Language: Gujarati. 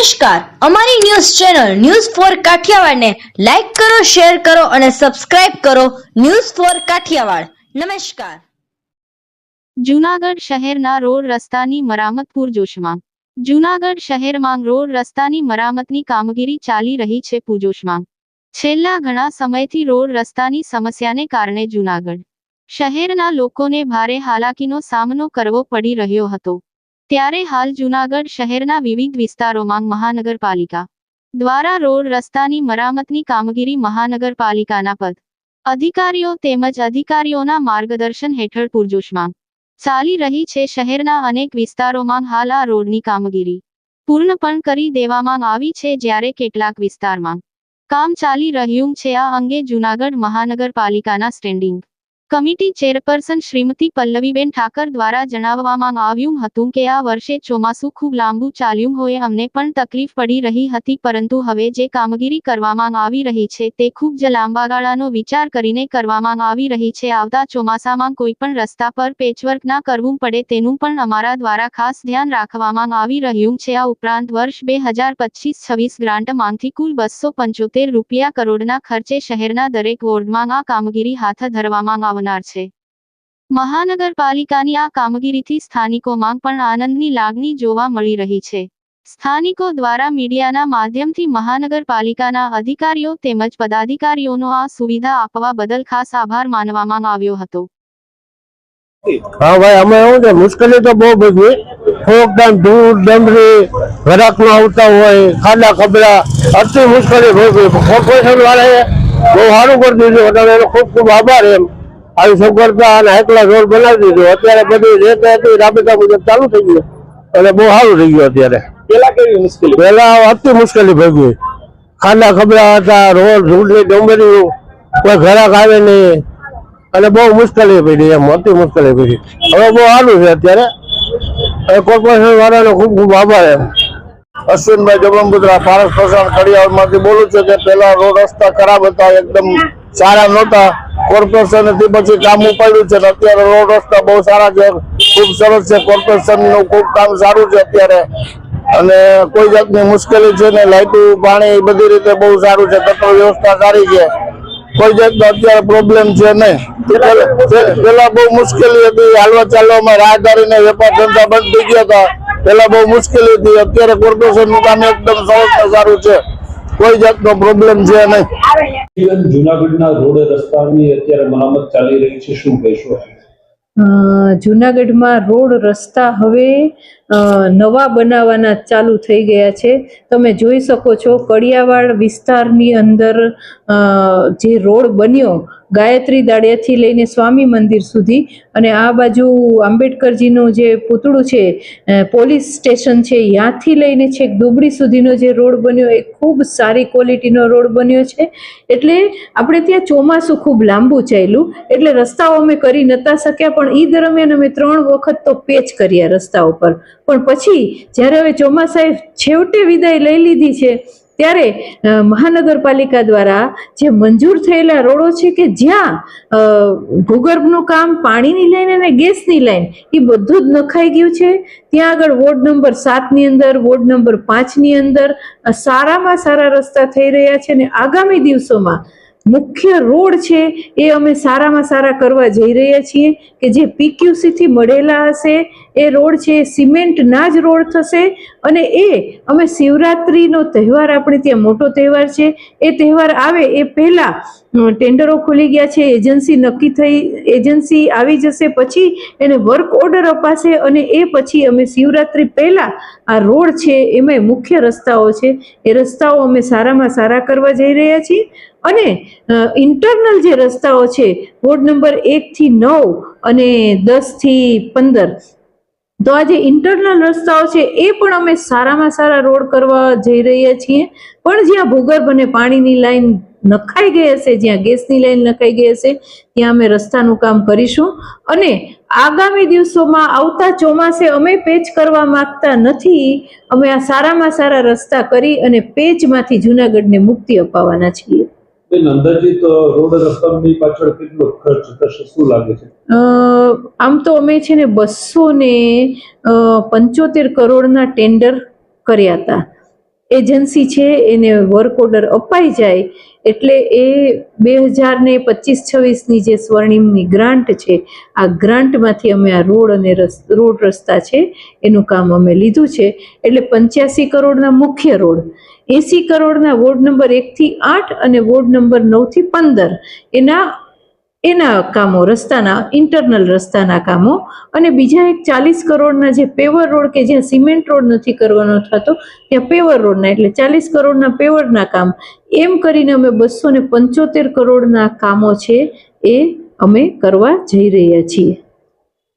નમસ્કાર. અમારી ન્યૂઝ ચેનલ ન્યૂઝ ફોર કાઠિયાવાડને લાઈક કરો, શેર કરો અને સબસ્ક્રાઇબ કરો ન્યૂઝ ફોર કાઠિયાવાડ. નમસ્કાર. જૂનાગઢ શહેરના રોડ રસ્તાની મરામત પૂરજોશમાં. જૂનાગઢ શહેરમાં રોડ રસ્તાની મરામતની કામગીરી ચાલી રહી છે પૂરજોશમાં. છેલ્લા ઘણા સમયથી રોડ રસ્તાની સમસ્યાને કારણે જૂનાગઢ શહેરના લોકોને ભારે હાલાકીનો સામનો કરવો પડી રહ્યો હતો. ત્યારે હાલ જૂનાગઢ શહેરના વિવિધ વિસ્તારોમાં મહાનગરપાલિકા દ્વારા રોડ રસ્તાની મરામતની કામગીરી મહાનગરપાલિકાના પદ, અધિકારીઓ તેમજ અધિકારીઓના માર્ગદર્શન હેઠળ પૂરજોશમાં ચાલી રહી છે. શહેરના અનેક વિસ્તારોમાં હાલ આ રોડની કામગીરી પૂર્ણ પણ કરી દેવામાં આવી છે. જ્યારે કેટલાક વિસ્તારમાં કામ ચાલી રહ્યું છે, આ અંગે જૂનાગઢ મહાનગરપાલિકાના standing committee chairperson Shrimati Pallaviben Thakar દ્વારા જણાવવામાં આવ્યું હતું કે આ વર્ષે ચોમાસું ખૂબ લાંબુ ચાલ્યું હોય અમને પણ તકલીફ પડી રહી હતી, પરંતુ હવે જે કામગીરી કરવામાં આવી રહી છે તે ખૂબ જ લાંબા ગાળાનો વિચાર કરીને કરવામાં આવી રહી છે. આવતા ચોમાસામાં કોઈ પણ રસ્તા પર પેચવર્ક ના કરવું પડે તેનું પણ અમારા દ્વારા ખાસ ધ્યાન રાખવામાં આવી રહ્યું છે. આ ઉપરાંત વર્ષ બે હજાર પચીસ છવ્વીસ ગ્રાન્ટમાંથી કુલ બસો પંચોતેર રૂપિયા કરોડના ખર્ચે શહેરના દરેક વોર્ડમાં આ કામગીરી હાથ ધરવામાં આવનાર છે. મહાનગરપાલિકાની આ કામગીરીથી સ્થાનિકોમાં પણ આનંદની લાગણી જોવા મળી રહી છે. સ્થાનિકો દ્વારા મીડિયાના માધ્યમથી મહાનગરપાલિકાના અધિકારીઓ તેમજ પદાધિકારીઓનો આ સુવિધા આપવા બદલ ખાસ આભાર માનવામાં આવ્યો હતો. હા ભાઈ, અમે એવું છે, મુશ્કેલી તો બહુ બધી. થોડોક ધૂળ ડમરી ઘરાક નો આવતા હોય, ખાડા ખબડા અતિ મુશ્કેલી કોર્પોરેશન વાળાએ બહુ સારું કરી દીધું એનો ખૂબ ખૂબ આભાર એમ. આવી સગવડતા અને એકલા રોડ બનાવી દીધો. અત્યારે બધું જે તે હતી રાબેતા મુજબ ચાલુ થઈ ગયું. એટલે બહુ સારું થઈ ગયું અત્યારે. પેલા કેવી મુશ્કેલી? પહેલા અતિ મુશ્કેલી ભોગવી ખાડા ખબરા હતા રોડ ધૂળની ડુંગળી કોઈ ઘરાક આવે નહીં. અને બહુ મુશ્કેલી પડી એમ અતિ મુશ્કેલી પડી. હવે બહુ સારું છે અત્યારે. કોર્પોરેશન વાળાનો ખૂબ ખૂબ આભાર એમ. અશ્વિનભાઈ જબલમપુત્રા ફારસ પ્રસાદ કડિયાળમાંથી બોલું છું કે પેલા રોડ રસ્તા ખરાબ હતા એકદમ સારા નહોતા. કોર્પોરેશનથી પછી કામ ઉપાડ્યું છે અત્યારે રોડ રસ્તા બહુ સારા છે, ખૂબ સરસ છે કોર્પોરેશનનું ખૂબ કામ સારું છે અત્યારે. અને કોઈ જાતની મુશ્કેલી છે ને લાઇટું પાણી બધી રીતે બહુ સારું છે, તત્વ વ્યવસ્થા સારી છે. કોઈ જાતનો અત્યારે પ્રોબ્લેમ છે નહીં. પેલા- બહુ મુશ્કેલી હતી હાલવા ચાલવામાં રાહદારીને વેપાર ધંધા બંધ થઈ ગયા હતા. પેલા બહુ મુશ્કેલી હતી, અત્યારે કોર્પોરેશનનું કામ એકદમ સરસ સારું છે. કોઈ જાતનો પ્રોબ્લેમ છે નહીં. ઇવન જુનાગઢના રોડ રસ્તાની અત્યારે મરામત ચાલી રહી છે. શું કહેશો? જુનાગઢમાં રોડ રસ્તા હવે નવા બનાવવાના ચાલુ થઈ ગયા છે. તમે જોઈ શકો છો કડિયાવાડ વિસ્તારની અંદર જે રોડ બન્યો ગાયત્રી દાડિયાથી લઈને સ્વામી મંદિર સુધી અને આ બાજુ આંબેડકરજીનું જે પૂતળું છે પોલીસ સ્ટેશન છે ત્યાંથી લઈને છેક દુબડી સુધીનો જે રોડ બન્યો એ ખૂબ સારી ક્વોલિટીનો રોડ બન્યો છે. એટલે આપણે ત્યાં ચોમાસું ખૂબ લાંબુ ચાલ્યું, એટલે રસ્તાઓ અમે કરી નતા શક્યા, પણ એ દરમિયાન અમે ત્રણ વખત તો પેચ કર્યા રસ્તા ઉપર. પણ પછી જ્યારે હવે ચોમાસાએ છેવટે વિદાય લઈ લીધી છે, ત્યારે મહાનગરપાલિકા દ્વારા જે મંજૂર થયેલા રોડો છે કે જ્યાં ભૂગર્ભનું કામ, પાણીની લાઈન અને ગેસની લાઈન, એ બધું જ નખાઈ ગયું છે. ત્યાં આગળ વોર્ડ નંબર સાતની અંદર, વોર્ડ નંબર પાંચની અંદર સારામાં સારા રસ્તા થઈ રહ્યા છે અને આગામી દિવસોમાં મુખ્ય રોડ છે એ અમે સારામાં સારા કરવા જઈ રહ્યા છીએ કે જે પીક્યુસીથી મળેલા હશે. એ રોડ છે, એ સિમેન્ટના જ રોડ થશે અને એ અમે શિવરાત્રિનો તહેવાર, આપણે ત્યાં મોટો તહેવાર છે, એ તહેવાર આવે એ પહેલાં ટેન્ડરો ખુલી ગયા છે, એજન્સી નક્કી થઈ, એજન્સી આવી જશે, પછી એને વર્ક ઓર્ડર અપાશે અને એ પછી અમે શિવરાત્રિ પહેલાં આ રોડ છે એમાં મુખ્ય રસ્તાઓ છે. એ રસ્તાઓ અમે સારામાં સારા કરવા જઈ રહ્યા છીએ. અને ઇન્ટરનલ જે રસ્તાઓ છે વોર્ડ નંબર એકથી નવ અને દસથી પંદર, તો આ જે ઇન્ટરનલ રસ્તાઓ છે, એ પણ અમે સારામાં સારા રોડ કરવા જઈ રહ્યા છીએ. પણ જ્યાં ભૂગર્ભ અને પાણીની લાઈન નખાઈ ગઈ હશે, જ્યાં ગેસની લાઈન નખાઈ ગઈ હશે, ત્યાં અમે રસ્તાનું કામ કરીશું. અને આગામી દિવસોમાં આવતા ચોમાસે અમે પેચ કરવા માંગતા નથી. અમે આ સારામાં સારા રસ્તા કરી અને પેચમાંથી જુનાગઢને મુક્તિ અપાવવાના છીએ. બેન આમ તો અમે છે ને બસો ને પંચોતેર કરોડના ટેન્ડર કર્યા હતા. એજન્સી છે, એને વર્ક ઓર્ડર અપાઈ જાય, એટલે એ બે હજાર ને પચીસ છવ્વીસની જે સ્વર્ણિમની ગ્રાન્ટ છે, આ ગ્રાન્ટમાંથી અમે આ રોડ અને રોડ રસ્તા છે, એનું કામ અમે લીધું છે. એટલે પંચ્યાસી કરોડના મુખ્ય રોડ. એંસી કરોડના વોર્ડ નંબર એકથી આઠ અને વોર્ડ નંબર નવથી પંદર. એના એના કામો, રસ્તાના ઇન્ટરનલ રસ્તાના કામો. અને બીજા એક ચાલીસ કરોડના જે પેવર રોડ કે જ્યાં સિમેન્ટ રોડ નથી કરવાનો થતો, ત્યાં પેવર રોડના એટલે ચાલીસ કરોડના પેવરના કામ. એમ કરીને અમે બસો ને પંચોતેર કરોડના કામો છે એ અમે કરવા જઈ રહ્યા છીએ.